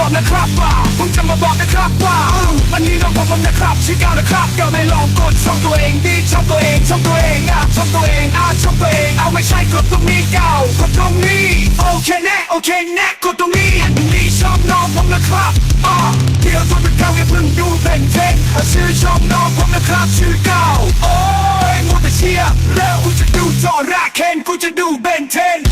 บอกนะครับว่าผมจะมาบอกนะครับว่าวันนี้น้องผมนะครับชื่อก้าวนะครับก็ไม่ลองกดชอบตัวเองดีชอบตัวเองชอบตัวเองอะชอบตัวเองอะชอบตัวเองเอาไม่ใช่กดตรงนี้ก้าวกดตรงนี้โอเคแน่โอเคแน่กดตรงนี้นี่ชอบน้องผมนะครับอะเดี๋ยวทนเป็นก้าวอย่าเพิ่งดูเป็นเทนชื่อชอบน้องผมนะครับชื่อก้าวโอ้ยมัวแต่เชียร์แล้วกูจะดูจอแรกเคนกูจะดูเบนเทน